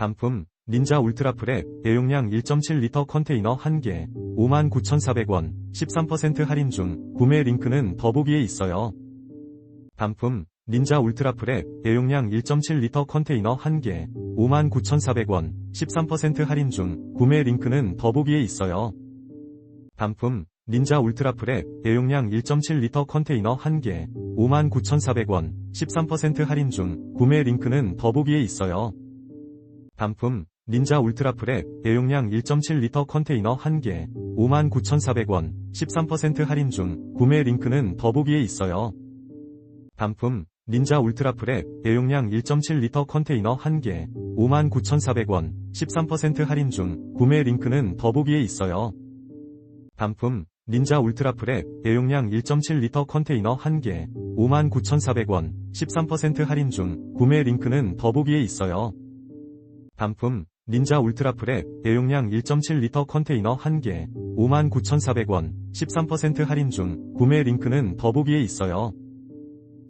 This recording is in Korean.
단품 닌자 울트라 프랩 대용량 1.7리터 컨테이너 1개 59,400원 13% 할인 중 구매 링크는 더보기에 있어요. 단품 닌자 울트라 프랩 대용량 1.7리터 컨테이너 1개 59,400원 13% 할인 중 구매 링크는 더보기에 있어요. 단품 닌자 울트라 프랩 대용량 1.7리터 컨테이너 1개 59,400원 13% 할인 중 구매 링크는 더보기에 있어요. 단품 닌자 울트라 프랩 대용량 1.7리터 컨테이너 1개 59,400원 13% 할인 중 구매 링크는 더보기에 있어요. 단품 닌자 울트라 프랩 대용량 1.7리터 컨테이너 1개 59,400원 13% 할인 중 구매 링크는 더보기에 있어요. 단품 닌자 울트라 프랩 대용량 1.7리터 컨테이너 1개 59,400원 13% 할인 중 구매 링크는 더보기에 있어요. 단품 닌자 울트라 프랩 대용량 1.7리터 컨테이너 1개 59,400원 13% 할인 중 구매 링크는 더보기에 있어요.